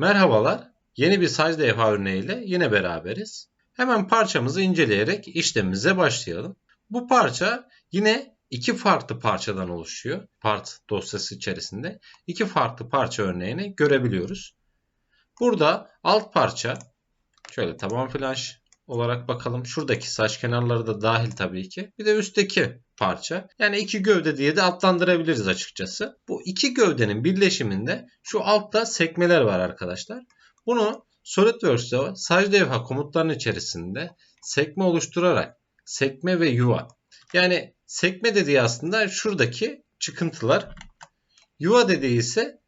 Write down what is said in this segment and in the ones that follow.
Merhabalar, yeni bir saç levha örneğiyle yine beraberiz. Hemen parçamızı inceleyerek işlemimize başlayalım. Bu parça yine iki farklı parçadan oluşuyor. Part dosyası içerisinde iki farklı parça örneğini görebiliyoruz. Burada alt parça şöyle taban flanş olarak bakalım. Şuradaki saç kenarları da dahil tabii ki. Bir de üstteki parça. Yani iki gövde diye de adlandırabiliriz açıkçası. Bu iki gövdenin birleşiminde şu altta sekmeler var arkadaşlar. Bunu SolidWorks'te saç levha komutlarının içerisinde sekme oluşturarak sekme ve yuva. Yani sekme dediği aslında şuradaki çıkıntılar. Yuva dediği ise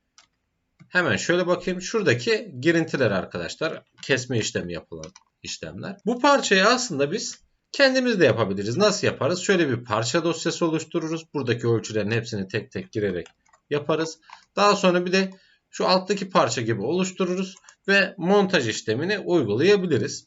hemen şöyle bakayım. Şuradaki girintiler arkadaşlar. Kesme işlemi yapılan işlemler. Bu parçayı aslında biz kendimiz de yapabiliriz. Nasıl yaparız? Şöyle bir parça dosyası oluştururuz. Buradaki ölçülerin hepsini tek tek girerek yaparız. Daha sonra bir de şu alttaki parça gibi oluştururuz ve montaj işlemini uygulayabiliriz.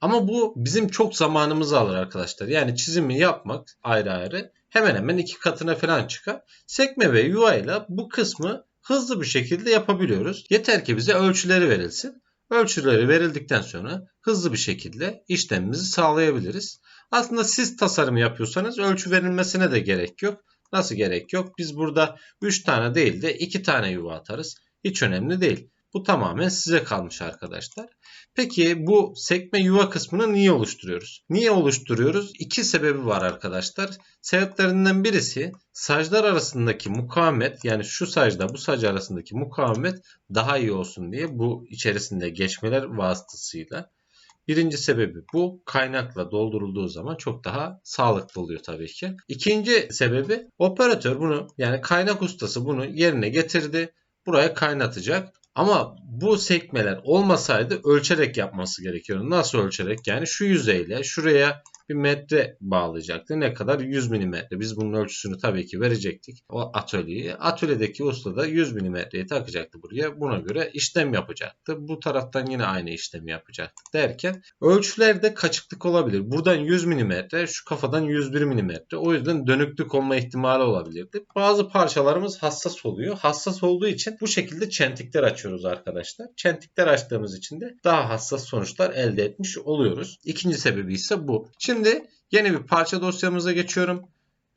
Ama bu bizim çok zamanımızı alır arkadaşlar. Yani çizimi yapmak ayrı ayrı hemen hemen iki katına falan çıkar. Sekme ve yuva ile bu kısmı hızlı bir şekilde yapabiliyoruz. Yeter ki bize ölçüleri verilsin. Ölçüleri verildikten sonra hızlı bir şekilde işlemimizi sağlayabiliriz. Aslında siz tasarım yapıyorsanız ölçü verilmesine de gerek yok. Nasıl gerek yok? Biz burada 3 tane değil de 2 tane yuva atarız. Hiç önemli değil. Bu tamamen size kalmış arkadaşlar. Peki bu sekme yuva kısmını niye oluşturuyoruz? Niye oluşturuyoruz? İki sebebi var arkadaşlar. Sebeplerinden birisi saclar arasındaki mukavemet yani şu sacda bu sac arasındaki mukavemet daha iyi olsun diye bu içerisinde geçmeler vasıtasıyla. Birinci sebebi bu kaynakla doldurulduğu zaman çok daha sağlıklı oluyor tabii ki. İkinci sebebi operatör bunu yani kaynak ustası bunu yerine getirdi. Buraya kaynatacak. Ama bu sekmeler olmasaydı ölçerek yapması gerekiyor. Nasıl ölçerek? Yani şu yüzeyle şuraya bir metre bağlayacaktı. Ne kadar? 100 milimetre. Biz bunun ölçüsünü tabii ki verecektik. O atölyeye. Atölyedeki usta da 100 milimetreyi takacaktı buraya. Buna göre işlem yapacaktı. Bu taraftan yine aynı işlemi yapacaktı derken ölçülerde kaçıklık olabilir. Buradan 100 milimetre, şu kafadan 101 milimetre. O yüzden dönüklük olma ihtimali olabilirdi. Bazı parçalarımız hassas oluyor. Hassas olduğu için bu şekilde çentikler açıyoruz arkadaşlar. Çentikler açtığımız için de daha hassas sonuçlar elde etmiş oluyoruz. İkinci sebebi ise bu. Şimdi Şimdi yeni bir parça dosyamıza geçiyorum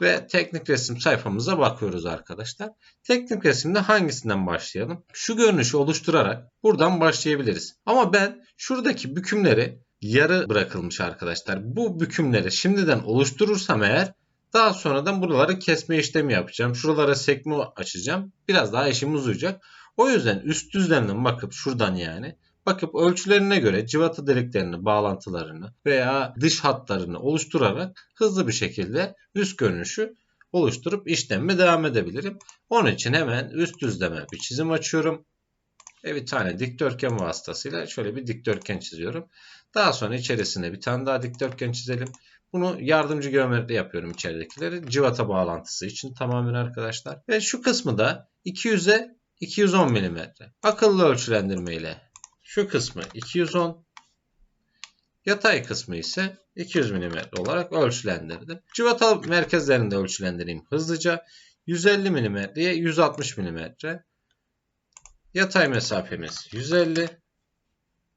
ve teknik resim sayfamıza bakıyoruz arkadaşlar. Teknik resimde hangisinden başlayalım? Şu görünüşü oluşturarak buradan başlayabiliriz. Ama ben şuradaki bükümleri yarı bırakılmış arkadaşlar. Bu bükümleri şimdiden oluşturursam eğer daha sonradan buraları kesme işlemi yapacağım. Şuralara sekme açacağım. Biraz daha işim uzayacak. O yüzden üst düzlemden bakıp şuradan yani bakıp ölçülerine göre civata deliklerini, bağlantılarını veya dış hatlarını oluşturarak hızlı bir şekilde üst görünüşü oluşturup işlemme devam edebilirim. Onun için hemen üst düzleme bir çizim açıyorum. Ve bir tane dikdörtgen vasıtasıyla şöyle bir dikdörtgen çiziyorum. Daha sonra içerisine bir tane daha dikdörtgen çizelim. Bunu yardımcı geometri yapıyorum içeridekileri. Civata bağlantısı için tamamen arkadaşlar. Ve şu kısmı da 200'e 210 mm. Akıllı ölçülendirme ile şu kısmı 210. Yatay kısmı ise 200 mm olarak ölçülendirdim. Cıvata merkezlerinde ölçülendireyim hızlıca. 150 mm'ye 160 mm. Yatay mesafemiz 150.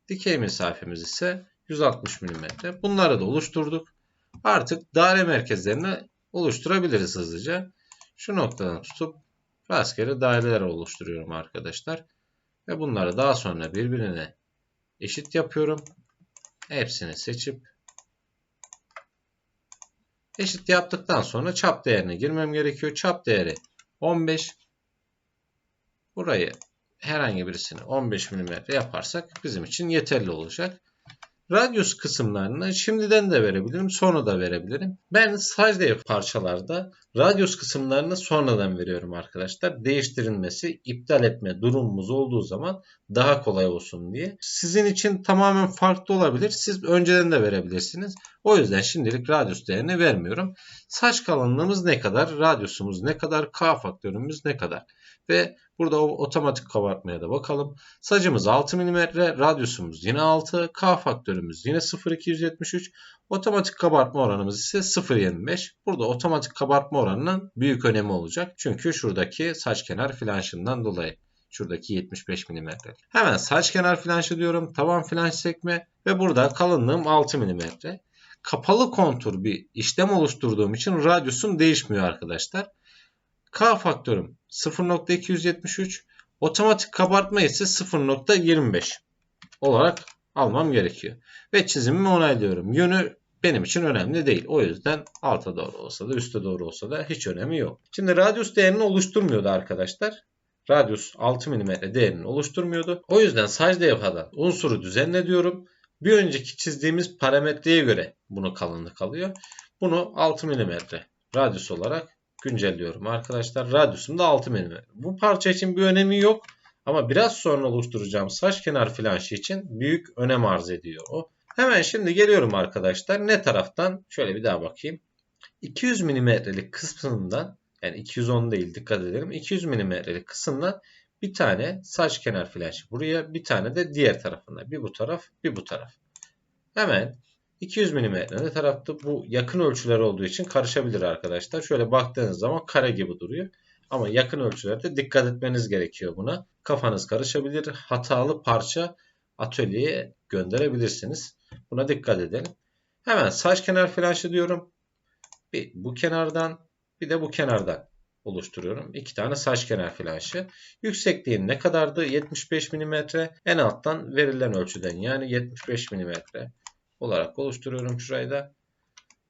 Dikey mesafemiz ise 160 mm. Bunları da oluşturduk. Artık daire merkezlerini oluşturabiliriz hızlıca. Şu noktadan tutup rastgele daireler oluşturuyorum arkadaşlar. Ve bunları daha sonra birbirine eşit yapıyorum. Hepsini seçip eşit yaptıktan sonra çap değerine girmem gerekiyor. Çap değeri 15. Burayı herhangi birisini 15 mm yaparsak bizim için yeterli olacak. Radyus kısımlarını şimdiden de verebilirim, sonra da verebilirim. Ben sadece parçalarda radyus kısımlarını sonradan veriyorum arkadaşlar. Değiştirilmesi, iptal etme durumumuz olduğu zaman daha kolay olsun diye. Sizin için tamamen farklı olabilir. Siz önceden de verebilirsiniz. O yüzden şimdilik radyus değerini vermiyorum. Saç kalınlığımız ne kadar, radyusumuz ne kadar, K faktörümüz ne kadar. Ve burada otomatik kabartmaya da bakalım. Sacımız 6 mm, radyusumuz yine 6, K faktörümüz yine 0,273. Otomatik kabartma oranımız ise 0,25. Burada otomatik kabartma oranının büyük önemi olacak. Çünkü şuradaki saç kenar flanşından dolayı. Şuradaki 75 mm. Hemen saç kenar flanşı diyorum. Taban flanş sekme ve burada kalınlığım 6 mm. Kapalı kontur bir işlem oluşturduğum için radyusum değişmiyor arkadaşlar. K faktörüm 0.273. Otomatik kabartma ise 0.25 olarak almam gerekiyor. Ve çizimimi onaylıyorum. Yönü benim için önemli değil. O yüzden alta doğru olsa da üste doğru olsa da hiç önemi yok. Şimdi radyus değerini oluşturmuyordu arkadaşlar. Radyus 6 mm değerini oluşturmuyordu. O yüzden saç levhadan unsuru düzenle diyorum. Bir önceki çizdiğimiz parametreye göre bunu kalınlık alıyor. Bunu 6 mm radyus olarak güncelliyorum arkadaşlar. Radyusum da 6 mm. Bu parça için bir önemi yok. Ama biraz sonra oluşturacağım saç kenar flanşı için büyük önem arz ediyor o. Hemen şimdi geliyorum arkadaşlar. Ne taraftan? Şöyle bir daha bakayım. 200 mm'lik kısmından yani 210 değil dikkat edelim. 200 mm'lik kısımdan bir tane saç kenar flanşı buraya bir tane de diğer tarafında. Bir bu taraf bir bu taraf. Hemen 200 mm ne tarafta bu yakın ölçüler olduğu için karışabilir arkadaşlar. Şöyle baktığınız zaman kare gibi duruyor. Ama yakın ölçülerde dikkat etmeniz gerekiyor buna. Kafanız karışabilir. Hatalı parça atölyeye gönderebilirsiniz. Buna dikkat edelim. Hemen saç kenar flanşı diyorum. Bir bu kenardan bir de bu kenardan oluşturuyorum. İki tane saç kenar flanşı. Yüksekliğin ne kadardı? 75 mm. En alttan verilen ölçüden yani 75 mm olarak oluşturuyorum şurayı da.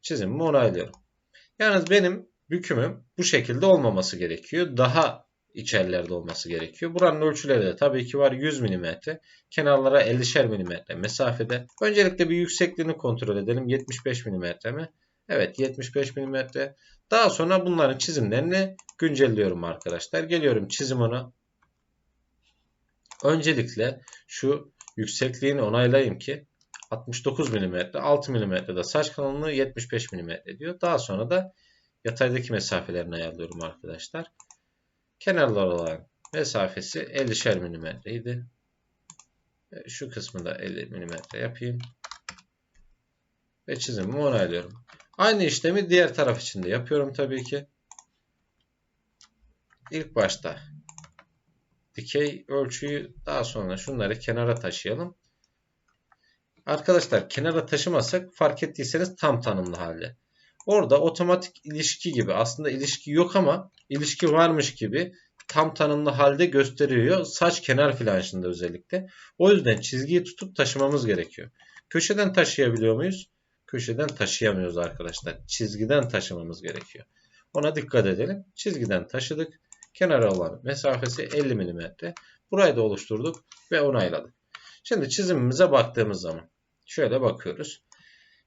Çizimimi onaylıyorum. Yalnız benim bükümüm bu şekilde olmaması gerekiyor. Daha içerilerde olması gerekiyor. Buranın ölçüleri de tabii ki var 100 mm. Kenarlara 50'şer mm mesafede. Öncelikle bir yüksekliğini kontrol edelim. 75 mm mi? Evet 75 mm. Daha sonra bunların çizimlerini güncelliyorum arkadaşlar. Geliyorum çizim. Öncelikle şu yüksekliğini onaylayayım ki 69 mm, 6 mm de saç kalınlığı 75 mm diyor. Daha sonra da yataydaki mesafelerini ayarlıyorum arkadaşlar. Kenarlar olan mesafesi 50'şer mm idi. Şu kısmı da 50 mm yapayım. Ve çizimimi onaylıyorum. Aynı işlemi diğer taraf için de yapıyorum tabii ki. İlk başta dikey ölçüyü daha sonra şunları kenara taşıyalım. Arkadaşlar kenara taşımasak fark ettiyseniz tam tanımlı halde. Orada otomatik ilişki gibi aslında ilişki yok ama ilişki varmış gibi tam tanımlı halde gösteriyor. Saç kenar flanşında özellikle. O yüzden çizgiyi tutup taşımamız gerekiyor. Köşeden taşıyabiliyor muyuz? Köşeden taşıyamıyoruz arkadaşlar. Çizgiden taşımamız gerekiyor. Ona dikkat edelim. Çizgiden taşıdık. Kenara olan mesafesi 50 mm. Burayı da oluşturduk ve onayladık. Şimdi çizimimize baktığımız zaman şöyle bakıyoruz.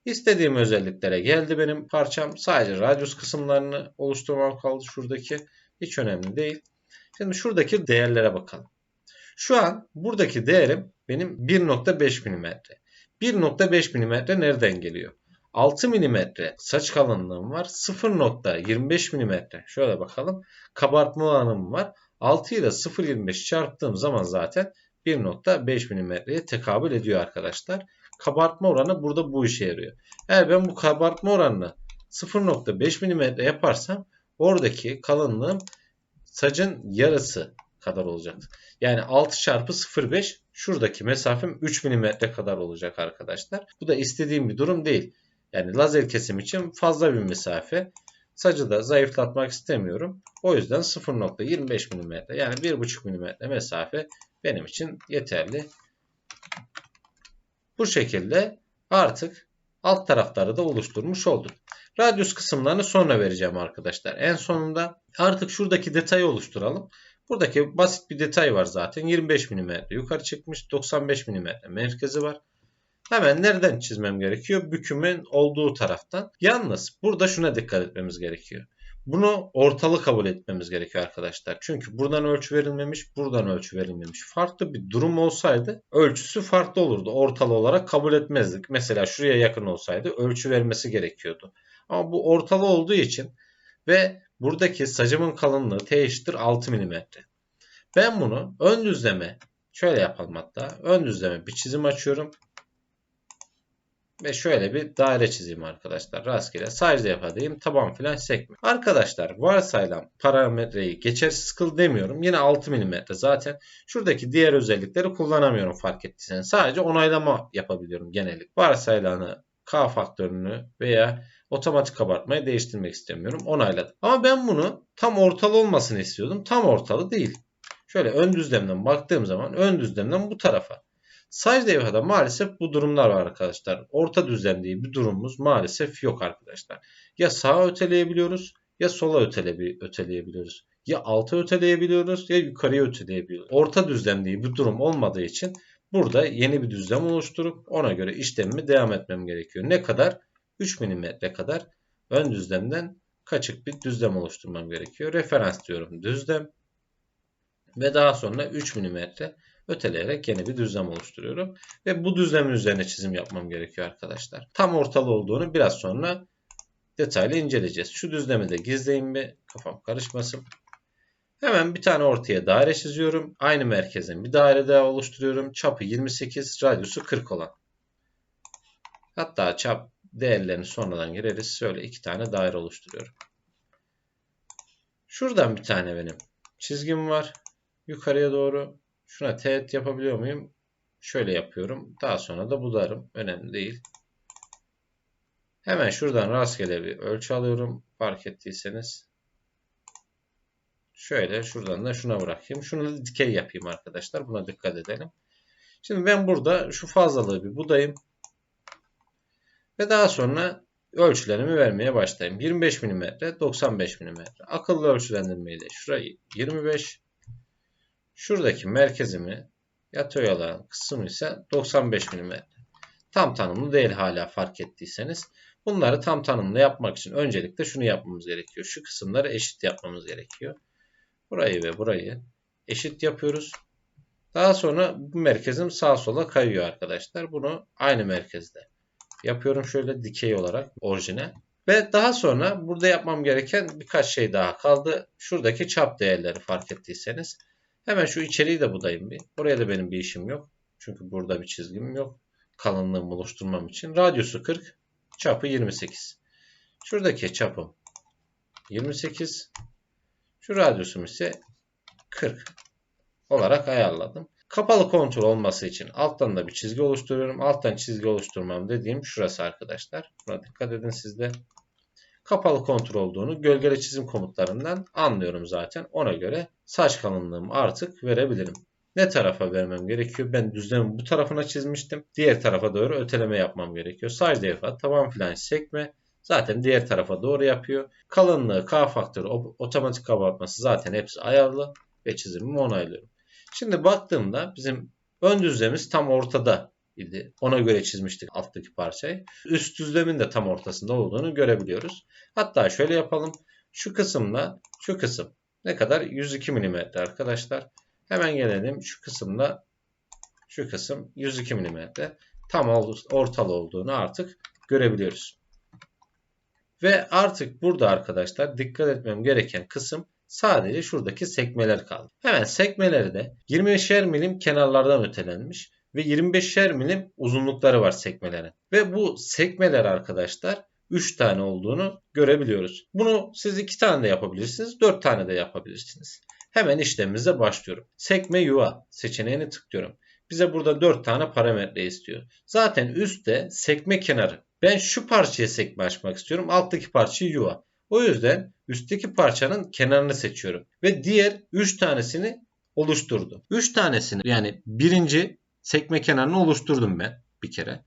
İstediğim özelliklere geldi benim parçam. Sadece radyus kısımlarını oluşturmam kaldı şuradaki. Hiç önemli değil. Şimdi şuradaki değerlere bakalım. Şu an buradaki değerim benim 1.5 mm. 1.5 mm nereden geliyor? 6 mm saç kalınlığım var. 0.25 mm şöyle bakalım. Kabartma oranım var. 6 ile 0.25 çarptığım zaman zaten 1.5 mm'ye tekabül ediyor arkadaşlar. Kabartma oranı burada bu işe yarıyor. Eğer ben bu kabartma oranını 0.5 mm yaparsam oradaki kalınlığım sacın yarısı kadar olacak. Yani 6 çarpı 0.5 şuradaki mesafem 3 mm kadar olacak arkadaşlar. Bu da istediğim bir durum değil. Yani lazer kesim için fazla bir mesafe. Sacı da zayıflatmak istemiyorum. O yüzden 0.25 mm yani 1.5 mm mesafe benim için yeterli. Bu şekilde artık alt tarafları da oluşturmuş olduk. Radyus kısımlarını sonra vereceğim arkadaşlar. En sonunda artık şuradaki detayı oluşturalım. Buradaki basit bir detay var zaten. 25 mm yukarı çıkmış. 95 mm merkezi var. Hemen nereden çizmem gerekiyor? Bükümün olduğu taraftan. Yalnız burada şuna dikkat etmemiz gerekiyor. Bunu ortalı kabul etmemiz gerekiyor arkadaşlar. Çünkü buradan ölçü verilmemiş, buradan ölçü verilmemiş. Farklı bir durum olsaydı ölçüsü farklı olurdu. Ortalı olarak kabul etmezdik. Mesela şuraya yakın olsaydı ölçü vermesi gerekiyordu. Ama bu ortalı olduğu için ve buradaki sacımın kalınlığı T eşittir 6 mm. Ben bunu ön düzleme şöyle yapalım hatta. Ön düzleme bir çizim açıyorum. Ve şöyle bir daire çizeyim arkadaşlar. Rastgele size yapayım. Taban filan sekme. Arkadaşlar varsayılan parametreyi geçersiz kıl demiyorum. Yine 6 mm zaten. Şuradaki diğer özellikleri kullanamıyorum fark ettiyseniz. Sadece onaylama yapabiliyorum genellik. Varsayılanı K faktörünü veya otomatik kabartmayı değiştirmek istemiyorum. Onayladım. Ama ben bunu tam ortalı olmasını istiyordum. Tam ortalı değil. Şöyle ön düzlemden baktığım zaman ön düzlemden bu tarafa. Size devada maalesef bu durumlar var arkadaşlar. Orta düzlem diye bir durumumuz maalesef yok arkadaşlar. Ya sağa öteleyebiliyoruz ya sola ötele, öteleyebiliyoruz. Ya alta öteleyebiliyoruz ya yukarıya öteleyebiliyoruz. Orta düzlem diye bir durum olmadığı için burada yeni bir düzlem oluşturup ona göre işlemimi devam etmem gerekiyor. Ne kadar? 3 mm kadar ön düzlemden kaçık bir düzlem oluşturmam gerekiyor. Referans diyorum düzlem ve daha sonra 3 mm öteleyerek yeni bir düzlem oluşturuyorum. Ve bu düzlemin üzerine çizim yapmam gerekiyor arkadaşlar. Tam ortalı olduğunu biraz sonra detaylı inceleyeceğiz. Şu düzlemi de gizleyin bir kafam karışmasın. Hemen bir tane ortaya daire çiziyorum. Aynı merkezin bir daire daha oluşturuyorum. Çapı 28, radyusu 40 olan. Hatta çap değerlerini sonradan gireriz. Şöyle iki tane daire oluşturuyorum. Şuradan bir tane benim çizgim var. Yukarıya doğru Şuna teğet yapabiliyor muyum? Şöyle yapıyorum. Daha sonra da budarım. Önemli değil. Hemen şuradan rastgele bir ölçü alıyorum. Fark ettiyseniz. Şöyle şuradan da şuna bırakayım. Şunu da dikey yapayım arkadaşlar. Buna dikkat edelim. Şimdi ben burada şu fazlalığı bir budayım. Ve daha sonra ölçülerimi vermeye başlayayım. 25 mm, 95 mm. Akıllı ölçülendirmeyle şurayı 25 Şuradaki merkezimi yatay olan kısım ise 95 mm. Tam tanımlı değil hala fark ettiyseniz. Bunları tam tanımlı yapmak için öncelikle şunu yapmamız gerekiyor. Şu kısımları eşit yapmamız gerekiyor. Burayı ve burayı eşit yapıyoruz. Daha sonra bu merkezim sağa sola kayıyor arkadaşlar. Bunu aynı merkezde yapıyorum şöyle dikey olarak orijine. Ve daha sonra burada yapmam gereken birkaç şey daha kaldı. Şuradaki çap değerleri fark ettiyseniz. Hemen şu içeriği de budayım bir. Buraya da benim bir işim yok. Çünkü burada bir çizgim yok. Kalınlığımı oluşturmam için. Radyusu 40. Çapı 28. Şuradaki çapım 28. Şu radyusum ise 40 olarak ayarladım. Kapalı kontrol olması için alttan da bir çizgi oluşturuyorum. Alttan çizgi oluşturmam dediğim şurası arkadaşlar. Buna dikkat edin sizde kapalı kontrol olduğunu gölgeli çizim komutlarından anlıyorum zaten. Ona göre saç kalınlığımı artık verebilirim. Ne tarafa vermem gerekiyor? Ben düzlemi bu tarafına çizmiştim. Diğer tarafa doğru öteleme yapmam gerekiyor. Size defa taban filan sekme. Zaten diğer tarafa doğru yapıyor. Kalınlığı, K faktörü, otomatik kabartması zaten hepsi ayarlı ve çizimimi onaylıyorum. Şimdi baktığımda bizim ön düzlemimiz tam ortada idi. Ona göre çizmiştik alttaki parçayı. Üst düzlemin de tam ortasında olduğunu görebiliyoruz. Hatta şöyle yapalım. Şu kısımla şu kısım ne kadar? 102 mm arkadaşlar. Hemen gelelim şu kısımla şu kısım 102 mm. Tam ortalı olduğunu artık görebiliyoruz. Ve artık burada arkadaşlar dikkat etmem gereken kısım sadece şuradaki sekmeler kaldı. Hemen sekmeleri de 20'şer milim kenarlardan ötelenmiş ve 25'er milim uzunlukları var sekmelerin. Ve bu sekmeler arkadaşlar 3 tane olduğunu görebiliyoruz. Bunu siz 2 tane de yapabilirsiniz, 4 tane de yapabilirsiniz. Hemen işlemimize başlıyorum. Sekme yuva seçeneğini tıklıyorum. Bize burada 4 tane parametre istiyor. Zaten üstte sekme kenarı. Ben şu parçaya sekme açmak istiyorum. Alttaki parçayı yuva. O yüzden üstteki parçanın kenarını seçiyorum. Ve diğer 3 tanesini oluşturdu. 3 tanesini yani birinci sekme kenarını oluşturdum ben bir kere.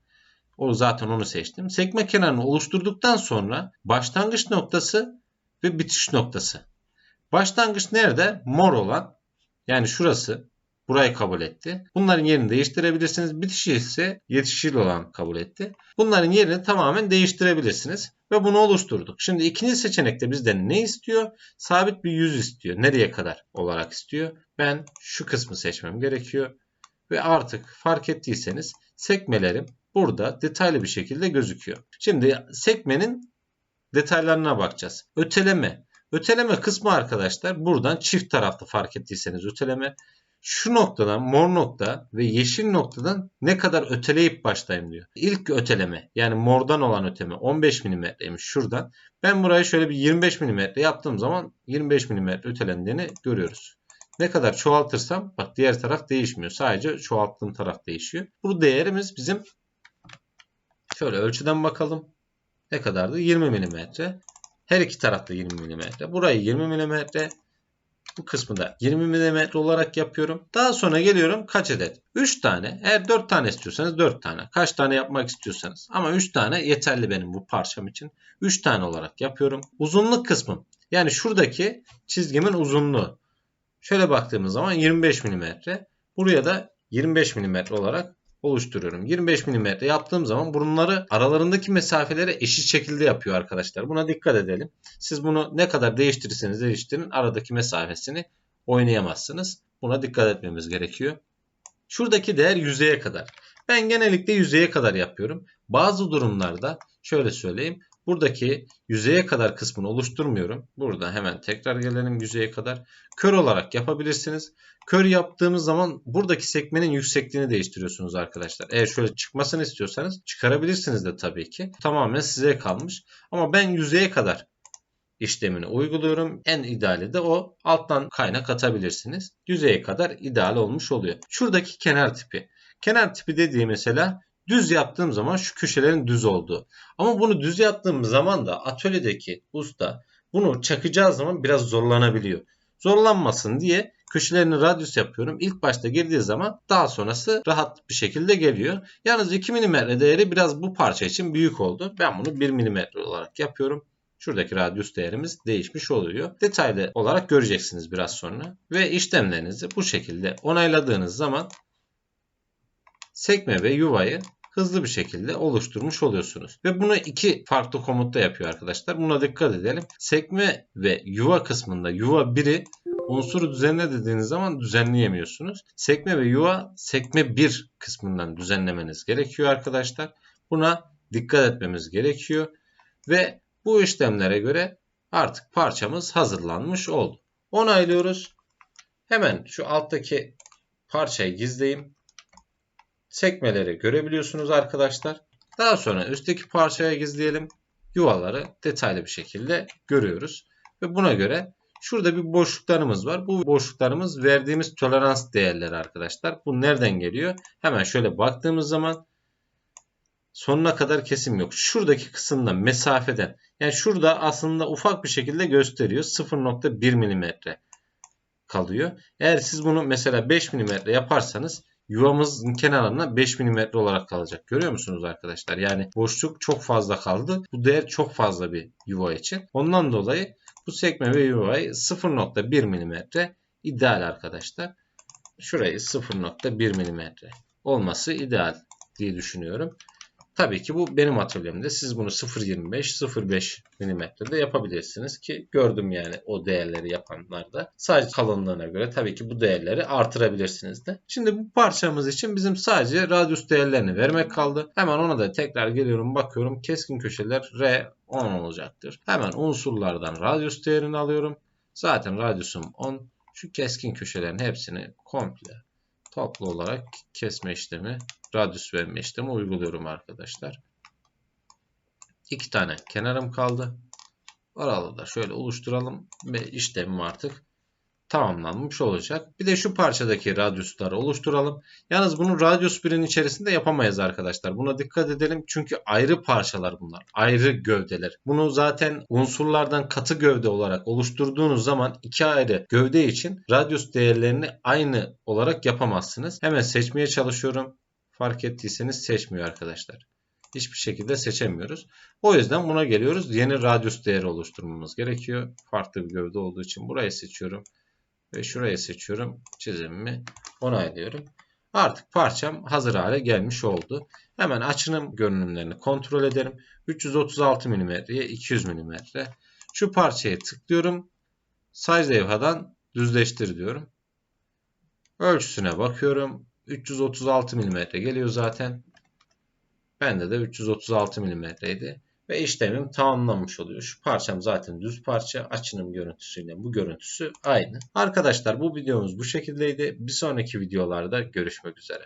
O zaten onu seçtim. Sekme kenarını oluşturduktan sonra başlangıç noktası ve bitiş noktası. Başlangıç nerede? Mor olan yani şurası burayı kabul etti. Bunların yerini değiştirebilirsiniz. Bitişi ise yetişil olan kabul etti. Bunların yerini tamamen değiştirebilirsiniz. Ve bunu oluşturduk. Şimdi ikinci seçenekte bizden ne istiyor? Sabit bir yüz istiyor. Nereye kadar olarak istiyor? Ben şu kısmı seçmem gerekiyor. Ve artık fark ettiyseniz sekmelerim burada detaylı bir şekilde gözüküyor. Şimdi sekmenin detaylarına bakacağız. Öteleme. Öteleme kısmı arkadaşlar buradan çift taraflı fark ettiyseniz öteleme. şu noktadan mor nokta ve yeşil noktadan ne kadar öteleyip başlayayım diyor. İlk öteleme yani mordan olan öteme 15 mm'ymiş şuradan. Ben burayı şöyle bir 25 mm yaptığım zaman 25 mm ötelendiğini görüyoruz. Ne kadar çoğaltırsam bak diğer taraf değişmiyor. Sadece çoğalttığım taraf değişiyor. Bu değerimiz bizim şöyle ölçüden bakalım. Ne kadardı? 20 mm. Her iki tarafta 20 mm. Burayı 20 mm. Bu kısmı da 20 mm olarak yapıyorum. Daha sonra geliyorum kaç adet? 3 tane. Eğer 4 tane istiyorsanız 4 tane. Kaç tane yapmak istiyorsanız. Ama 3 tane yeterli benim bu parçam için. 3 tane olarak yapıyorum. Uzunluk kısmım. Yani şuradaki çizgimin uzunluğu. Şöyle baktığımız zaman 25 mm. Buraya da 25 mm olarak oluşturuyorum. 25 mm yaptığım zaman bunları aralarındaki mesafeleri eşit şekilde yapıyor arkadaşlar. Buna dikkat edelim. Siz bunu ne kadar değiştirirseniz değiştirin aradaki mesafesini oynayamazsınız. Buna dikkat etmemiz gerekiyor. Şuradaki değer yüzeye kadar. Ben genellikle yüzeye kadar yapıyorum. Bazı durumlarda şöyle söyleyeyim. Buradaki yüzeye kadar kısmını oluşturmuyorum. Burada hemen tekrar gelelim yüzeye kadar. Kör olarak yapabilirsiniz. Kör yaptığımız zaman buradaki sekmenin yüksekliğini değiştiriyorsunuz arkadaşlar. Eğer şöyle çıkmasını istiyorsanız çıkarabilirsiniz de tabii ki. Tamamen size kalmış. Ama ben yüzeye kadar işlemini uyguluyorum. En ideali de o. Alttan kaynak atabilirsiniz. Yüzeye kadar ideal olmuş oluyor. Şuradaki kenar tipi. Kenar tipi dediği mesela düz yaptığım zaman şu köşelerin düz olduğu. Ama bunu düz yaptığım zaman da atölyedeki usta bunu çakacağı zaman biraz zorlanabiliyor. Zorlanmasın diye köşelerini radyus yapıyorum. İlk başta girdiği zaman daha sonrası rahat bir şekilde geliyor. Yalnız 2 mm değeri biraz bu parça için büyük oldu. Ben bunu 1 mm olarak yapıyorum. Şuradaki radyus değerimiz değişmiş oluyor. Detaylı olarak göreceksiniz biraz sonra. Ve işlemlerinizi bu şekilde onayladığınız zaman sekme ve yuvayı hızlı bir şekilde oluşturmuş oluyorsunuz. Ve bunu iki farklı komutta yapıyor arkadaşlar. Buna dikkat edelim. Sekme ve yuva kısmında yuva 1'i unsuru düzenle dediğiniz zaman düzenleyemiyorsunuz. Sekme ve yuva sekme 1 kısmından düzenlemeniz gerekiyor arkadaşlar. Buna dikkat etmemiz gerekiyor. Ve bu işlemlere göre artık parçamız hazırlanmış oldu. Onaylıyoruz. Hemen şu alttaki parçayı gizleyeyim sekmeleri görebiliyorsunuz arkadaşlar. Daha sonra üstteki parçaya gizleyelim. Yuvaları detaylı bir şekilde görüyoruz. Ve buna göre şurada bir boşluklarımız var. Bu boşluklarımız verdiğimiz tolerans değerleri arkadaşlar. Bu nereden geliyor? Hemen şöyle baktığımız zaman sonuna kadar kesim yok. Şuradaki kısımda mesafeden yani şurada aslında ufak bir şekilde gösteriyor. 0.1 mm kalıyor. Eğer siz bunu mesela 5 mm yaparsanız yuvamızın kenarına 5 mm olarak kalacak. Görüyor musunuz arkadaşlar? Yani boşluk çok fazla kaldı. Bu değer çok fazla bir yuva için. Ondan dolayı bu sekme ve yuvayı 0.1 mm ideal arkadaşlar. Şurayı 0.1 mm olması ideal diye düşünüyorum. Tabii ki bu benim atölyemde. Siz bunu 0.25, 0.5 milimetrede yapabilirsiniz ki gördüm yani o değerleri yapanlarda. Sadece kalınlığına göre tabii ki bu değerleri artırabilirsiniz de. Şimdi bu parçamız için bizim sadece radyus değerlerini vermek kaldı. Hemen ona da tekrar geliyorum bakıyorum. Keskin köşeler R 10 olacaktır. Hemen unsurlardan radyus değerini alıyorum. Zaten radyusum 10. Şu keskin köşelerin hepsini komple toplu olarak kesme işlemi, radyus verme işlemi uyguluyorum arkadaşlar. İki tane kenarım kaldı. Aralı da şöyle oluşturalım ve işlemim artık tamamlanmış olacak. Bir de şu parçadaki radyusları oluşturalım. Yalnız bunu radyus birin içerisinde yapamayız arkadaşlar. Buna dikkat edelim çünkü ayrı parçalar bunlar. Ayrı gövdeler. Bunu zaten unsurlardan katı gövde olarak oluşturduğunuz zaman iki ayrı gövde için radyus değerlerini aynı olarak yapamazsınız. Hemen seçmeye çalışıyorum. Fark ettiyseniz seçmiyor arkadaşlar. Hiçbir şekilde seçemiyoruz. O yüzden buna geliyoruz. Yeni radyus değeri oluşturmamız gerekiyor. Farklı bir gövde olduğu için burayı seçiyorum ve şuraya seçiyorum. Çizimimi onaylıyorum. Artık parçam hazır hale gelmiş oldu. Hemen açınım görünümlerini kontrol edelim. 336 mm'ye 200 mm. Şu parçaya tıklıyorum. Size levhadan düzleştir diyorum. Ölçüsüne bakıyorum. 336 mm geliyor zaten. Bende de 336 mm idi. Ve işlemim tamamlanmış oluyor. Şu parçam zaten düz parça. Açınım görüntüsüyle bu görüntüsü aynı. Arkadaşlar bu videomuz bu şekildeydi. Bir sonraki videolarda görüşmek üzere.